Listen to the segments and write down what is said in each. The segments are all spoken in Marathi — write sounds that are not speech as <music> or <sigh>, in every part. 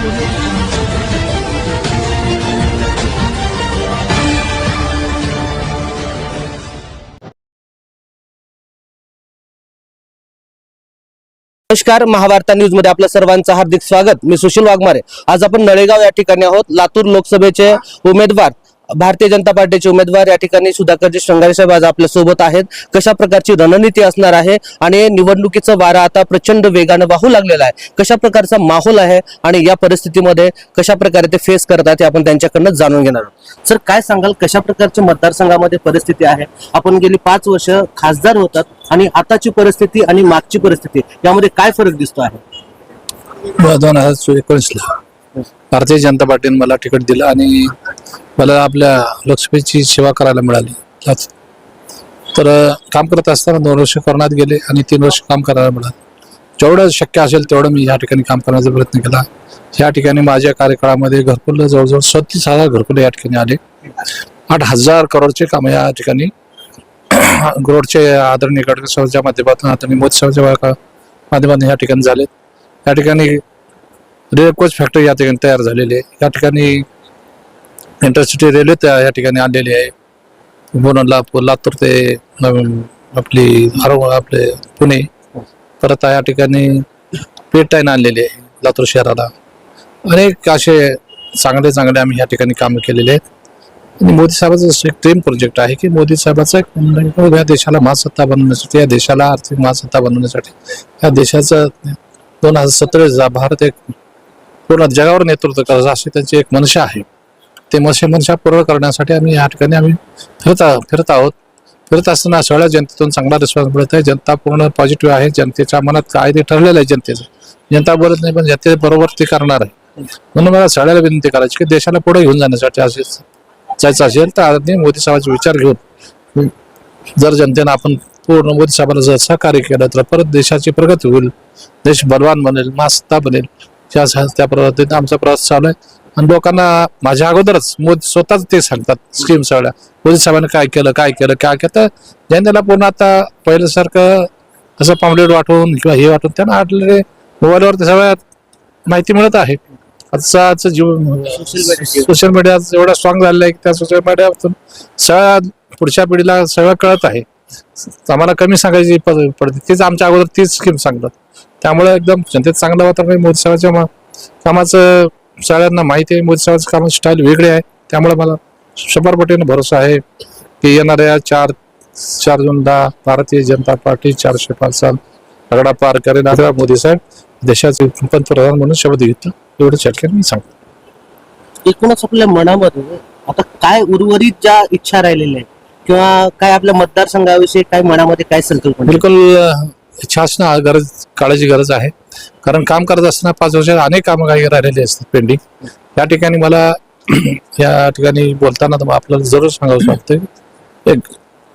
नमस्कार महाभारता न्यूजमध्ये आपल्या सर्वांचं हार्दिक स्वागत. मी सुशील वाघमारे. आज आपण नळेगाव या ठिकाणी आहोत. लातूर लोकसभेचे उमेदवार भारतीय जनता पार्टीचे उमेदवार या ठिकाणी सुधाकरजी श्रंगारे साहेब आज आपल्यासोबत आहेत. कशा प्रकारची रणनीती असणार आहे आणि निवडणुकीचं वारा आता प्रचंड वेगानं वाहू लागलेला आहे. कशा प्रकारचा माहोल आहे आणि या परिस्थितीमध्ये कशा प्रकारे ते फेस करतात हे आपण त्यांच्याकडनं जाणून घेणार आहोत. सर काय सांगाल? कशा प्रकारच्या मतदारसंघामध्ये परिस्थिती आहे? आपण गेली पाच वर्ष खासदार होतात आणि आताची परिस्थिती आणि मागची परिस्थिती यामध्ये काय फरक दिसतो आहे? दोन हजार एकोणीसला भारतीय जनता पार्टीने मला तिकीट दिलं आणि मला आपल्या लक्ष्मीची सेवा करायला मिळाली. तर काम करत असताना दोन वर्ष करण्यात गेले आणि तीन वर्ष काम करायला मिळालं. जेवढं शक्य असेल तेवढं मी या ठिकाणी काम करण्याचा प्रयत्न केला. या ठिकाणी माझ्या कार्यकाळामध्ये घरकुल जवळजवळ सत्तीस हजार घरकुल या ठिकाणी आले. आठ हजार करोडचे काम या ठिकाणी <clears throat> रोडचे आदरणीय गडकरी साहेबांच्या माध्यमातून आदरणीय मोदी साहेबांच्या माध्यमातून या ठिकाणी झाले. या ठिकाणी रेल्वे कोच फॅक्टरी या ठिकाणी तयार झालेली आहे. या ठिकाणी इंटरसिटी रेल्वे त्या या ठिकाणी आणलेली आहे. पुणे लातूर ते आपली आरो आपले पुणे. परत या ठिकाणी पेट लाईन आणलेली आहे लातूर शहराला. अनेक असे चांगले चांगले आम्ही या ठिकाणी कामं केलेले आहेत. आणि मोदी साहेबांचं असं एक ड्रीम प्रोजेक्ट आहे की मोदी साहेबाचा एक या देशाला महासत्ता बनवण्यासाठी या देशाला आर्थिक महासत्ता बनवण्यासाठी या देशाचं दोन हजार सतरा भारत एक पूर्ण जगावर नेतृत्व करायचं अशी त्यांची एक मनशा आहे. ते मत्स्यमनशा मनशा पूर्ण करण्यासाठी आम्ही या ठिकाणी आम्ही फिरत फिरत आहोत. फिरत असताना सगळ्या जनतेतून चांगला रिस्पॉन्स मिळत आहे. जनता पूर्ण पॉझिटिव्ह आहे. जनतेच्या मनात काय ते ठरलेलं आहे जनतेचं. जनता बोलत नाही पण जनते बरोबर ते करणार आहे. म्हणून मला सगळ्याला विनंती करायची की देशाला पुढे घेऊन जाण्यासाठी असेच जायचं असेल तर आदरणीय मोदी साहेबांचा विचार घेऊन जर जनतेनं आपण पूर्ण मोदी साहेबांना जर सहकार्य केलं तर परत देशाची प्रगती होईल. देश बलवान बनेल मास्ता बनेल. त्या त्या पद्धतीने आमचा प्रवास चालू आहे. आणि लोकांना माझ्या अगोदरच मोदी स्वतःच ते सांगतात स्कीम सगळ्या. मोदी साहेबांनी काय केलं काय केलं काय केलं. तर जनतेला पूर्ण आता पहिल्यासारखं असं पामलेट वाटून किंवा हे वाटून त्यांना आटले मोबाईलवर ते सगळ्या माहिती मिळत आहे. आजचा आजचं जीवन सोशल मीडिया. एवढा स्ट्रॉंग झालेला आहे की त्या सोशल मीडियातून सगळ्या पुढच्या पिढीला सगळं कळत आहे. आम्हाला कमी सांगायची पडते. तीच आमच्या अगोदर तीच स्कीम सांगतात. त्यामुळे एकदम जनतेत चांगलं वातावरण. मोदी साहेबांच्या कामाचं सगळ्यांना माहिती आहे. मोदी साहेबांचं कामाची स्टाईल वेगळी आहे. त्यामुळे मला शंभर पटीने भरोसा आहे की येणाऱ्या चार चार जूनला भारतीय जनता पार्टी चारशे पाच साल आघाडा पार करेन आता मोदी साहेब देशाचे पंतप्रधान म्हणून शपथ घेतलं. एवढं चर्चा मी सांगतो. एकूणच आपल्या मनामध्ये आता काय उर्वरित ज्या इच्छा राहिलेल्या आहेत किंवा काय आपल्या मतदारसंघाविषयी काय मनामध्ये काय संकल्पना आहे? बिलकुल असणं गरज काळाची गरज आहे. कारण काम करत असताना पाच वर्षात अनेक कामं काही राहिलेली असतात पेंडिंग या ठिकाणी मला <clears throat> या ठिकाणी बोलताना तर आपल्याला जरूर सांगावं वाटतं एक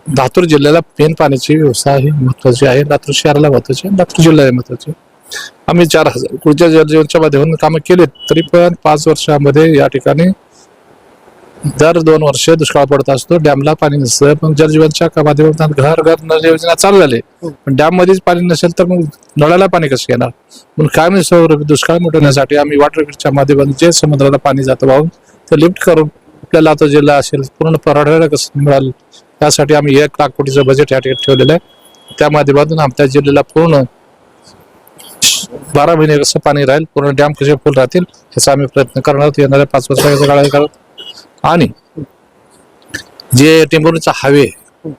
लातूर जिल्ह्याला पेन पाण्याची व्यवस्था ही महत्वाची आहे. लातूर शहराला महत्वाची आहे. लातूर जिल्ह्याला महत्वाची आहे. आम्ही चार हजार पुढच्या जलजीवनच्या माध्यमातून कामं केलेत तरी पण पाच वर्षामध्ये या ठिकाणी दर दोन वर्ष दुष्काळ पडत असतो. डॅमला पाणी नसतं. पण जलजीवनच्या माध्यमातून घर घर नळ योजना चालू झाले. पण डॅम मध्येच पाणी नसेल तर मग नळाला पाणी कसं येणार? म्हणून काय म्हणजे स्वरूपी दुष्काळ मिटवण्यासाठी आम्ही वॉटर ग्रीडच्या माध्यमातून जे समुद्राला पाणी जातं वाहून ते लिफ्ट करून आपल्या लातूर जिल्हा असेल पूर्ण पराठ्याला कसं मिळालं त्यासाठी आम्ही एक लाख कोटीचं बजेट या ठिकाणी ठेवलेलं आहे. त्या माध्यमातून आमच्या जिल्ह्याला पूर्ण बारा महिने कसं पाणी राहील पूर्ण डॅम कसे फुल राहतील याचा आम्ही प्रयत्न करणार आहोत. येणाऱ्या पाच वर्षाच्या काळात आणि जे टेंभुर्णीचा हायवे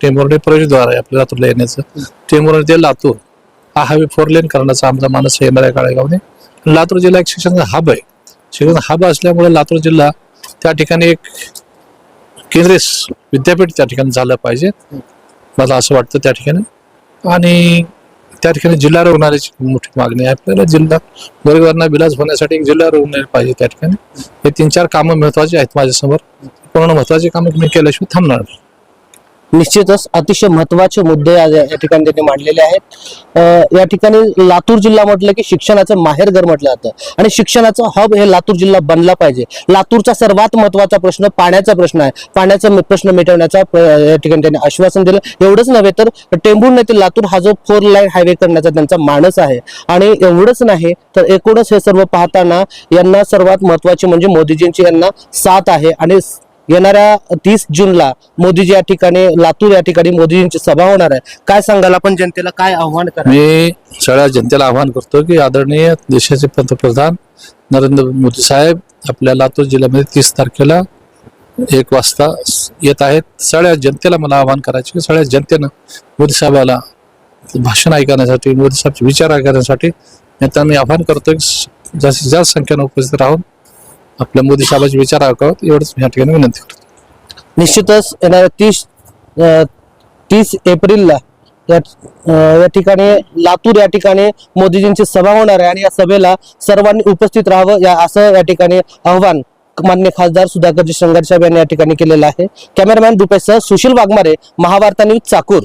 टेंभुर्णी प्रवेशद्वार आहे आपल्या लातूरला येण्याचं टेंभुर्णी ते लातूर हा हायवे फोर लेन करण्याचा आमचा मानस आहे येणाऱ्या काळेगावने. लातूर जिल्हा एक शिक्षणाचा हब आहे. शिक्षण हब असल्यामुळे लातूर जिल्हा त्या ठिकाणी एक केंद्रीय विद्यापीठ त्या ठिकाणी झालं पाहिजे. मला असं वाटतं त्या ठिकाणी. आणि त्या ठिकाणी जिल्हा रुग्णालयाची मोठी मागणी आहे. आपल्याला जिल्हा गरीबांना विलास होण्यासाठी एक जिल्हा रुग्णालय पाहिजे त्या ठिकाणी. हे तीन चार कामं महत्वाची आहेत माझ्यासमोर. पूर्ण महत्वाची कामं मी केल्याशिवाय थांबणार नाही. निश्चितच अतिशय महत्त्वाचे मुद्दे आज या ठिकाणी त्यांनी मांडलेले आहेत. या ठिकाणी लातूर जिल्हा म्हटलं की शिक्षणाचं माहेरघर म्हटलं जातं. आणि शिक्षणाचं हब हे लातूर जिल्हा बनला पाहिजे. लातूरचा सर्वात महत्त्वाचा प्रश्न पाण्याचा प्रश्न आहे. पाण्याचा प्रश्न मिटवण्याचा या ठिकाणी त्यांनी आश्वासन दिलं. एवढंच नव्हे तर टेंभुर्णी येथील लातूर हा जो फोर लाईन हायवे करण्याचा त्यांचा मानस आहे. आणि एवढंच नाही तर एकूणच हे सर्व पाहताना यांना सर्वात महत्त्वाचे म्हणजे मोदीजींची यांना साथ आहे. आणि येणाऱ्या तीस जूनला मोदीजी या ठिकाणी लातूर या ठिकाणी मोदीजींची सभा होणार आहे. काय सांगाल आपण जनतेला? काय आव्हान करा मी सगळ्या जनतेला आवाहन करतो की आदरणीय देशाचे पंतप्रधान नरेंद्र मोदी साहेब आपल्या लातूर जिल्ह्यामध्ये तीस तारखेला एक वाजता येत आहेत. सगळ्या जनतेला मला आवाहन करायचे की सगळ्या जनतेनं मोदी साहेबाला भाषण ऐकण्यासाठी मोदी साहेबचे विचार ऐकण्यासाठी नेत्यांना मी आवाहन करतो की जास्तीत जास्त संख्येनं उपस्थित राहून आपल्या मोदी साहेबाचे विचार ऐकावेत एवढंच या ठिकाणी विनंती करतो. निश्चितच येणाऱ्या तीस तीस एप्रिलला या या ठिकाणी लातूर या ठिकाणी मोदीजींची सभा होणार आहे आणि या सभेला सर्वांनी उपस्थित राहावं या असं या ठिकाणी आव्हान मान्य खासदार सुधाकरजी श्रंगारी साहेब यांनी या ठिकाणी केलेलं आहे. कॅमेरामॅन रुपेशसह सुशील वाघमारे महावार्ता न्यूज चाकूर.